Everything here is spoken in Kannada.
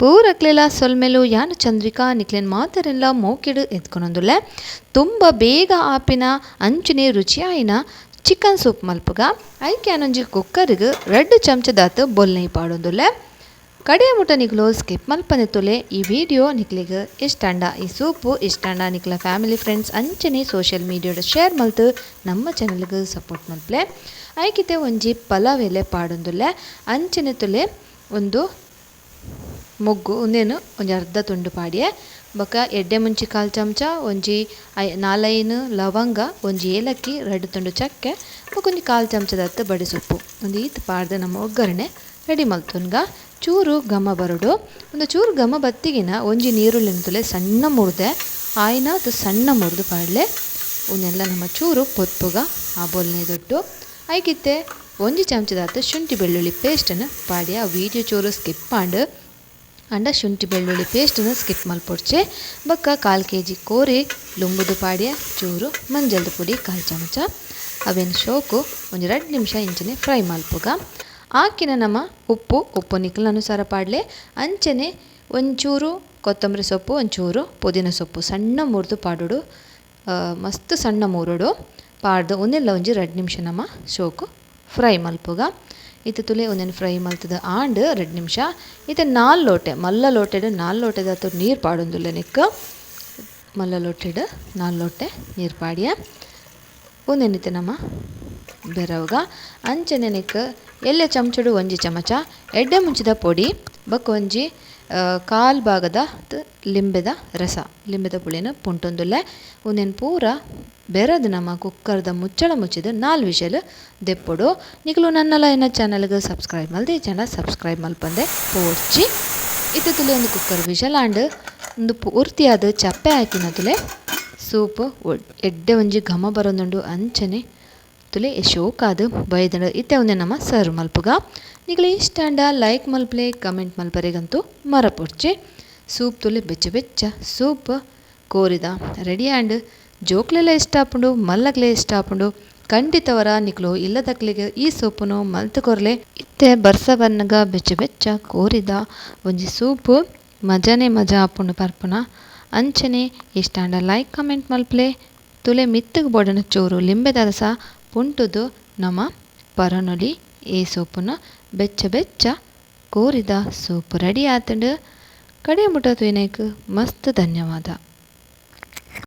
ಪೂರಕ್ಲೆಲ ಸೊಲ್ಮೆಲು ಯಾನು ಚಂದ್ರಿಕಾ ನಿಕ್ಲೆನ್ ಮಾತರೆಲ್ಲ ಮೋಕಿಡು ಎತ್ಕೊನೊಂದುಲ್ಲೆ. ತುಂಬ ಬೇಗ ಆಪಿನ ಅಂಚಿನೆ ರುಚಿಯಾಯಿನ ಚಿಕನ್ ಸೂಪ್ ಮಲ್ಪುಗ. ಐಕೆ ಅನ್ನೊಂಜಿ ಕುಕ್ಕರ್ಗ್ ರೆಡ್ ಚಮಚದಾತ ಬೊಲ್ನೆ ಪಾಡೊಂದುಲ್ಲೆ. ಕಡೆಯ ಮುಟ ನಿಕ್ಲು ಸ್ಕಿಪ್ ಮಲ್ಪನೆ ತೊಲೆ ಈ ವಿಡಿಯೋ ನಿಕ್ಲೆಗ್ ಇಷ್ಟಾಂಡ. ಈ ಸೂಪು ಇಷ್ಟಾಂಡ ನಿಕ್ಲ ಫ್ಯಾಮಿಲಿ ಫ್ರೆಂಡ್ಸ್ ಅಂಚನೆ ಸೋಷಿಯಲ್ ಮೀಡಿಯಾಡ ಶೇರ್ ಮಲ್ತು ನಮ್ಮ ಚಾನಲ್ಗೆ ಸಪೋರ್ಟ್ ಮಲ್ಪಲೆ. ಐಕಿತೆ ಒಂಜಿ ಪಲಾವ್ ಎಲೆ ಪಾಡೊಂದುಲ್ಲೆ. ಅಂಚನೆ ತುಲೆ ಒಂದು ಮೊಗ್ಗು, ಉಂದೆನ್ ಒಂಜಿ ಅರ್ಧ ತುಂಡು ಪಾಡ್ಯೆ. ಬೊಕ ಎಡ್ಡೆ ಮುಂಚಿ ಕಾಲ್ ಚಮಚ, ಒಂಜಿ ಐ, ನಾಲೈನ್ ಲವಂಗ, ಒಂಜಿ ಏಲಕ್ಕಿ, ರಡ್ಡ್ ತುಂಡು ಚಕ್ಕೆ, ಬೊಕ ಒಂಜಿ ಕಾಲ್ ಬಡಿ ಸೊಪ್ಪು. ಒಂದು ಈತ್ ಪಾಡ್ದೆ ನಮ್ಮ ಒಗ್ಗರಣೆ ರೆಡಿ ಮಲ್ತುನ್ಗ ಚೂರು ಘಮ ಬರಡು. ಒಂದು ಚೂರು ಘಮ ಬತ್ತಿಗಿನ ಒಂಜಿ ನೀರುಳ್ಳಿನ ತುಲೆ ಸಣ್ಣ ಮುರ್ದೆ, ಆಯ್ನ ಅದು ಸಣ್ಣ ಮುರ್ದು ಪಾಡ್ಲೆ. ಉನ್ನೆಲ್ಲ ನಮ್ಮ ಚೂರು ಪೊತ್ಪುಗ, ಆ ಬೊಲ್ನೆದೊಟ್ಟು ಐಕಿತ್ತೆ ಒಂಜಿ ಚಮಚದಾತ ಶುಂಠಿ ಬೆಳ್ಳುಳ್ಳಿ ಪೇಸ್ಟನ್ನು ಪಾಡಿ ಆ ವೀಡಿಯೋ ಚೂರು ಸ್ಕಿಪ್ ಪಾಂಡ್ ಅಂಡ ಶುಂಠಿ ಬೆಳ್ಳುಳ್ಳಿ ಪೇಸ್ಟನ್ನು ಸ್ಕಿಪ್ ಮಲ್ಪೊಡ್ಚೆ. ಬಕ್ಕ ಕಾಲು ಕೆ ಜಿ ಕೋರಿ, ಲುಂಬುದು ಪಾಡ್ಯ, ಚೂರು, ಮಂಜಲ್ದ ಪುಡಿ, ಕಾಲು ಚಮಚ. ಅವೇನು ಶೋಕು ಒಂದು ಎರಡು ನಿಮಿಷ ಇಂಚನೆ ಫ್ರೈ ಮಲ್ಪುಗ. ಆಕಿನ ನಮ್ಮ ಉಪ್ಪು ಉಪ್ಪು ನಿಕ್ಲ ಅನುಸಾರ ಪಾಡ್ಲೆ. ಅಂಚನೆ ಒಂಚೂರು ಕೊತ್ತಂಬರಿ ಸೊಪ್ಪು, ಒಂಚೂರು ಪುದೀನ ಸೊಪ್ಪು ಸಣ್ಣ ಮುರಿದು ಪಾಡೋಡು. ಮಸ್ತ್ ಸಣ್ಣ ಮುರುಡು. ಪಾಡ್ದು ಒಂದೆಲ್ಲ ಒಂಜಿ ಎರಡು ನಿಮಿಷ ನಮ್ಮ ಶೋಕು ಫ್ರೈ ಮಲ್ಪುಗ. ಇತ್ತೆ ತುಲೆ ಒಂದೇನು ಫ್ರೈ ಮಲ್ತದ ಆಂಡ್ ರೆಡ್ ನಿಮಿಷ. ಇತ್ತೆ ನಾಲ್ ಲೋಟೆ, ಮಲ್ಲ ಲೋಟೆಡ್, ನಾಲ್ ಲೋಟೆದ ನೀರು ಪಾಡೊಂದುಲ್ಲೆ ಮಲ್ಲ ಲೋಟೆಡ್, ನಾಲ್ ಲೋಟೆ, ನೀರು ಪಾಡಿಯ. ಒಂದೇನಿತ್ತೆ ನಮ್ಮ ಬೆರವ್ಗ. ಅಂಚನೆ ನೆನಕ್ಕೆ ಎಲ್ಲೆ ಚಮಚಡು ಒಂಜಿ ಚಮಚ, ಎಡ್ಡೆ ಮುಂಚಿದ ಪೊಡಿ ಬಕ್ ಒಂಜಿ ಕಾಲ್ ಭಾಗದ ಲಿಂಬೆದ ರಸ, ಲಿಂಬೆದ ಪುಳಿನ ಪುಂಟೊಂದುಲ್ಲೆ. ಉಂದೆನ್ ಪೂರ ಬೆರದ್ ನಮ್ಮ ಕುಕ್ಕರ್ದ ಮುಚ್ಚಳ ಮುಚ್ಚಿದ ನಾಲ್ ವಿಷಲ್ ದೆಪ್ಪೊಡು. ನನ್ನ ನನ್ನಲ ಏನ ಚಾನಲ್ಗೆ ಸಬ್ಸ್ಕ್ರೈಬ್ ಮಲ್ದಿ ಈ ಚಾನಲ್ ಸಬ್ಸ್ಕ್ರೈಬ್ ಮಲ್ಪಂದೆ ಪೋಡ್ಚಿ ಇತ್ತೆ ತುಲೆ ಒಂದು ಕುಕ್ಕರ್ ವಿಷಲ್ ಆಂಡ್ ಒಂದು ಪೂರ್ತಿಯಾದ ಚಪ್ಪೆ ಹಾಕಿನ ತುಲೆ ಸೂಪ್ ಎಡ್ಡೆ ಒಂಜಿ ಘಮ ಬರೋದುಂಡು ಅಂಚನೆ ತುಲೆ ಶೋಕಾದ್ ಬೈದನ ಇತ್ತೆ ಒಂದೆ ನಮ್ಮ ಸರ್ವ್ ಮಲ್ಪುಗ. ನಿಕ್ಲೆ ಇಷ್ಟಾಂಡ ಲೈಕ್ ಮಲ್ಪಲೆ ಕಮೆಂಟ್ ಮಲ್ಪರೆಗಂತೂ ಮರಪೊಡ್ಚೆ. ಸೂಪ್ ತುಲೆ ಬೆಚ್ಚ ಬೆಚ್ಚ ಸೂಪ್ ಕೋರಿದ. ರೆಡಿ ಆ್ಯಂಡ್ ಜೋಕ್ಲೆಲ್ಲ ಇಷ್ಟ ಆಪುಂಡು ಮಲ್ಲಗ್ಲೆ ಇಷ್ಟ ಆಪುಂಡು ಖಂಡಿತವರ ನಿಕ್ಲು ಇಲ್ಲದಕ್ಲೆಗ್ ಈ ಸೊಪ್ಪುನು ಮಲ್ತ್ ಕೊರ್ಲೆ ಇತ್ತೆ ಬರ್ಸ ಬನ್ನಗ ಬೆಚ್ಚ ಬೆಚ್ಚ ಕೋರಿದ. ಒಂಜಿ ಸೂಪ್ ಮಜಾನೆ ಮಜಾ ಆಪುಂಡು ಪರ್ಪುನ. ಅಂಚನೆ ಇಷ್ಟಾಂಡ ಲೈಕ್ ಕಮೆಂಟ್ ಮಲ್ಪಲೆ. ತುಲೆ ಮಿತ್ತಗೆ ಬೋಡನ ಚೂರು ಲಿಂಬೆ ರಸ ಪುಂಟುದು ನಮ ಪರನೊಲಿ ಈ ಸೋಪುನ ಬೆಚ್ಚ ಬೆಚ್ಚ ಕೋರಿದ ಸೂಪ್ ರೆಡಿ ಆತುಂಡು ಕಡೆ ಮುಟ ತುಯಿನೈಕ್ ಮಸ್ತ್ ಧನ್ಯವಾದ.